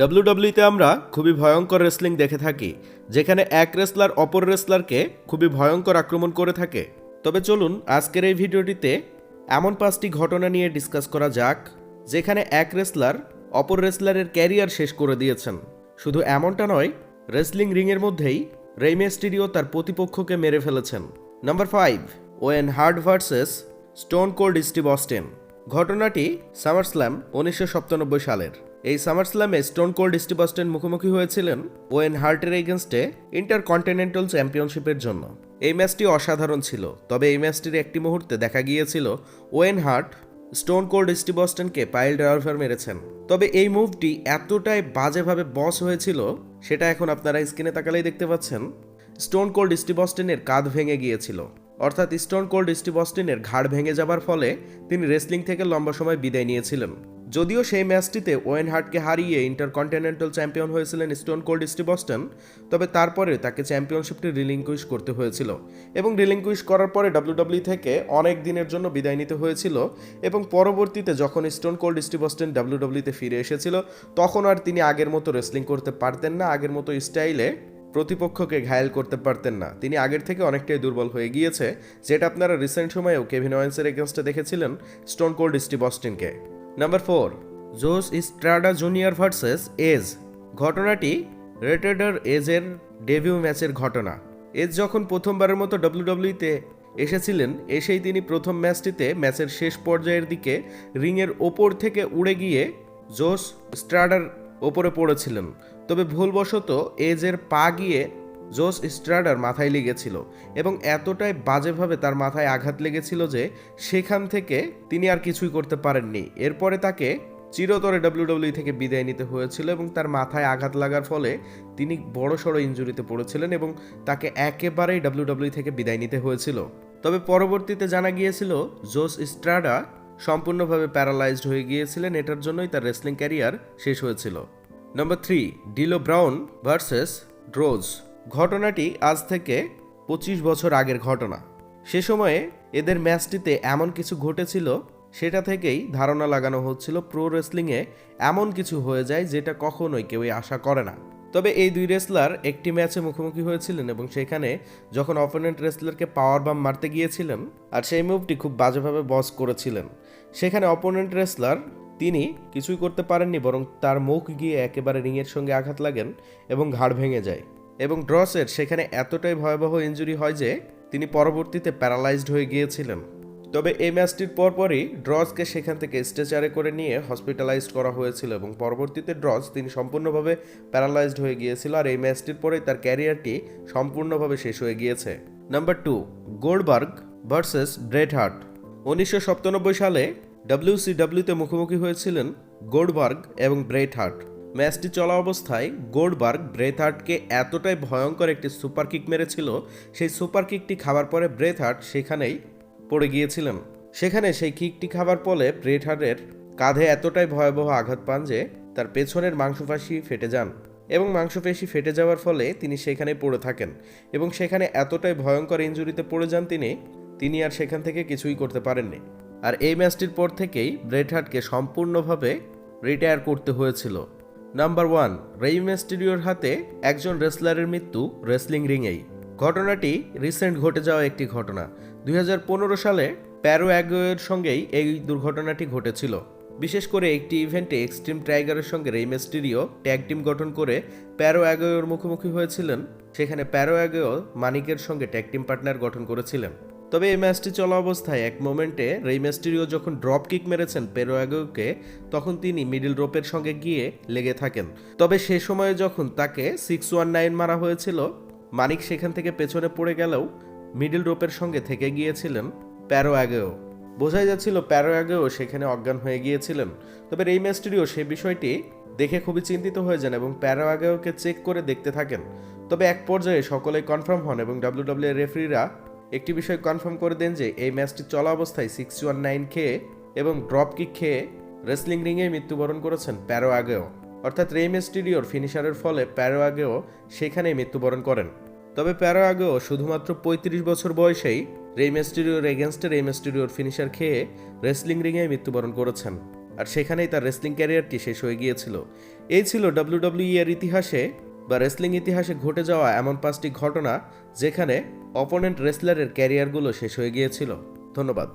ডাব্লিউডাব্লিউতে আমরা খুবই ভয়ঙ্কর রেসলিং দেখে থাকি, যেখানে এক রেসলার অপর রেসলারকে খুবই ভয়ঙ্কর আক্রমণ করে থাকে। তবে চলুন, আজকের এই ভিডিওটিতে এমন পাঁচটি ঘটনা নিয়ে ডিসকাস করা যাক, যেখানে এক রেসলার অপর রেসলারের ক্যারিয়ার শেষ করে দিয়েছেন। শুধু এমনটা নয় রেসলিং রিংয়ের মধ্যেই রেইমেস্টিরিও তার প্রতিপক্ষকে মেরে ফেলেছেন। Number five Owen Hart versus Stone Cold Steve Austin ঘটনাটি সামার স্ল্যাম উনিশশো সাতানব্বই সালের। এই সামার স্ল্যামে স্টোন কোল্ড স্টিভ অস্টেন মুখোমুখি হয়েছিলেন ওয়েন হার্টের এগেনস্টে ইন্টার কন্টিনেন্টাল চ্যাম্পিয়নশিপের জন্য। এই ম্যাচটি অসাধারণ ছিল, তবে এই ম্যাচটির একটি মুহূর্তে দেখা গিয়েছিল Owen Hart, Stone Cold Steve অস্টেনকে pile driver মেরেছেন। তবে এই মুভটি এতটাই বাজেভাবে বস হয়েছিল, সেটা এখন আপনারা স্ক্রিনে তাকালেই দেখতে পাচ্ছেন, স্টোন কোল্ড স্টিভ অস্টেনের কাঁধ ভেঙে গিয়েছিল। অর্থাৎ স্টোন কোল্ড স্টিভ অস্টিনের ঘাড় ভেঙে যাবার ফলে তিনি রেসলিং থেকে লম্বা সময় বিদায় নিয়েছিলেন। যদিও সেই ম্যাচটিতে ওয়েন হার্টকে হারিয়ে ইন্টারকন্টিনেন্টাল চ্যাম্পিয়ন হয়েছিলেন স্টোন কোল্ড স্টিভ অস্টন, তবে তারপরে তাকে চ্যাম্পিয়নশিপটি রিলিংকুইশ করতে হয়েছিল এবং রিলিংকুইশ করার পরে ডাব্লিউডাব্লিউ থেকে অনেক দিনের জন্য বিদায় নিতে হয়েছিল এবং পরবর্তীতে যখন স্টোন কোল্ড স্টিভ অস্টন ডাব্লিউডাব্লিউতে ফিরে এসেছিল, তখন আর তিনি আগের মতো রেসলিং করতে পারতেন না, আগের মতো স্টাইলে প্রতিপক্ষকে ঘায়েল করতে পারতেন না। তিনি আগের থেকে অনেকটাই দুর্বল হয়ে গিয়েছে, যেটা আপনারা রিসেন্ট সময়েও কেভিন ওয়েন্সের এগেনস্টে দেখেছিলেন Stone Cold Steve অস্টিনকে। Number four Jose Estrada junior versus age ঘটনাটি রেটেডার এজের ডেবিউ ম্যাচের ঘটনা। এজ যখন প্রথমবারের মতো ডাব্লিউডাব্লিউতে এসেছিলেন, এসেই তিনি প্রথম ম্যাচটিতে ম্যাচের শেষ পর্যায়ের দিকে রিংয়ের ওপর থেকে উড়ে গিয়ে জোস স্ট্রাডার ওপরে পড়েছিলেন। তবে ভুলবশত এজের পা গিয়ে জোস স্ট্রাডার মাথায় লেগেছিল এবং এতটাই বাজেভাবে তার মাথায় আঘাত লেগেছিল যে সেখান থেকে তিনি আর কিছুই করতে পারেননি। এরপরে তাকে চিরতরে ডাব্লিউডাব্লিউ থেকে বিদায় নিতে হয়েছিল এবং তার মাথায় আঘাত লাগার ফলে তিনি বড় সড়ো ইঞ্জুরিতে পড়েছিলেন এবং তাকে একেবারেই ডাব্লিউডাব্লিউ থেকে বিদায় নিতে হয়েছিল। তবে পরবর্তীতে জানা গিয়েছিল, জোস স্ট্রাডা সম্পূর্ণভাবে প্যারালাইজড হয়ে গিয়েছিলেন, এটার জন্যই তার রেসলিং ক্যারিয়ার শেষ হয়েছিল। Number three, D'Lo Brown versus Droz. ঘটনাটি আজ থেকে পঁচিশ বছর আগের ঘটনা। সে সময়ে এদের ম্যাচটিতে এমন কিছু ঘটেছিল, সেটা থেকেই ধারণা লাগানো হচ্ছিল প্রো রেসলিংয়ে এমন কিছু হয়ে যায় যেটা কখনোই কেউই আশা করে না। তবে এই দুই রেসলার একটি ম্যাচে মুখোমুখি হয়েছিলেন এবং সেখানে যখন অপোনেন্ট রেসলারকে পাওয়ার বাম মারতে গিয়েছিলেন আর সেই মুভটি খুব বাজেভাবে বস করেছিলেন, সেখানে অপোনেন্ট রেসলার তিনি কিছুই করতে পারেননি বরং তার মুখ গিয়ে একেবারে রিংয়ের সঙ্গে আঘাত লাগেন এবং ঘাড় ভেঙে যায়। এবং ড্রসের সেখানে এতটাই ভয়াবহ ইঞ্জুরি হয় যে তিনি পরবর্তীতে প্যারালাইজড হয়ে গিয়েছিলেন। তবে এই ম্যাচটির পরপরই ড্রজকে সেখান থেকে স্ট্রেচারে করে নিয়ে হসপিটালাইজড করা হয়েছিল এবং পরবর্তীতে ড্রজ তিনি সম্পূর্ণভাবে প্যারালাইজড হয়ে গিয়েছিল আর এই ম্যাচটির পরেই তার ক্যারিয়ারটি সম্পূর্ণভাবে শেষ হয়ে গিয়েছে। Number two, Goldberg versus Bret Hart. উনিশশো সালে ডাব্লিউসিডাব্লিউতে মুখোমুখি হয়েছিলেন গোল্ডবার্গ এবং ব্রেট হার্ট। ম্যাচটি চলা অবস্থায় গোল্ডবার্গ ব্রেথ হার্টকে এতটাই ভয়ঙ্কর একটি সুপার কিক মেরেছিল, সেই সুপার কিকটি খাবার পরে ব্রেথ হার্ট সেখানেই পড়ে গিয়েছিলেন। সেখানে সেই কিকটি খাবার ফলে ব্রেট হার্টের কাঁধে এতটাই ভয়াবহ আঘাত পান যে তার পেছনের মাংসপেশি ফেটে যান এবং মাংসপেশি ফেটে যাওয়ার ফলে তিনি সেখানে পড়ে থাকেন এবং সেখানে এতটাই ভয়ঙ্কর ইঞ্জুরিতে পড়ে যান তিনি তিনি আর সেখান থেকে কিছুই করতে পারেননি। আর এই ম্যাচটির পর থেকেই ব্রেট হার্টকে সম্পূর্ণভাবে রিটায়ার করতে হয়েছিল। নাম্বার ওয়ান রেই মেস্টেরিওর হাতে একজন রেসলারের মৃত্যু রেসলিং রিংয়েই ঘটনাটি রিসেন্ট ঘটে যাওয়া একটি ঘটনা। দুই হাজার পনেরো সালে প্যারো অ্যাগোয়ের সঙ্গেই এই দুর্ঘটনাটি ঘটেছিল। বিশেষ করে একটি ইভেন্টে এক্সট্রিম টাইগারের সঙ্গে রেই মেস্টেরিও ট্যাগ টিম গঠন করে প্যারো অ্যাগোয়ের মুখোমুখি হয়েছিলেন। সেখানে প্যারো অ্যাগোয় মানিকের সঙ্গে ট্যাগ টিম পার্টনার গঠন করেছিলেন। তবে এই ম্যাচটি চলা অবস্থায় এক মোমেন্টে রেই মেস্টেরিও যখন ড্রপ কিক মেরেছেন পেরোয়াগোকে তখন তিনি মিডিল রোপের সঙ্গে গিয়ে লেগে থাকেন। তবে সে সময়ে যখন তাকে সিক্স ওয়ান নাইন মারা হয়েছিল, মানিক সেখান থেকে পেছনে পড়ে গেলেও মিডিল রোপের সঙ্গে থেকে গিয়েছিলেন প্যারোয়াগেও বোঝাই যাচ্ছিল প্যারোয়াগেও সেখানে অজ্ঞান হয়ে গিয়েছিলেন। তবে রেই মেস্টেরিও সে বিষয়টি দেখে খুবই চিন্তিত হয়ে যান এবং প্যারোয়াগেওকে চেক করে দেখতে থাকেন। তবে এক পর্যায়ে সকলেই কনফার্ম হন এবং ডাব্লিউডাব্লিউ রেফারিরা একটি বিষয় কনফার্ম করে দেন যে এই ম্যাচটি চলা অবস্থায় সিক্স ওয়ান নাইন খেয়ে এবং ড্রপ কিক খেয়ে রেসলিং রিংয়ে মৃত্যুবরণ করেছেন প্যারো আগেও। অর্থাৎ রেই মেস্টিরিওর ফিনিশারের ফলে প্যারো আগেও সেখানেই মৃত্যুবরণ করেন। তবে প্যারো আগেও শুধুমাত্র পঁয়ত্রিশ বছর বয়সেই রেই মেস্টিরিওর এগেনস্টে রেই মেস্টিরিওর ফিনিশার খেয়ে রেসলিং রিংয়ে মৃত্যুবরণ করেছেন। আর সেখানেই তার রেসলিং ক্যারিয়ারটি শেষ হয়ে গিয়েছিল। এই ছিল ডাব্লিউডাব্লিউ এর ইতিহাসে বা রেসলিং ইতিহাসে ঘটে যাওয়া এমন পাঁচটি ঘটনা যেখানে অপোনেন্ট রেসলারের ক্যারিয়ারগুলো শেষ হয়ে গিয়েছিল। ধন্যবাদ।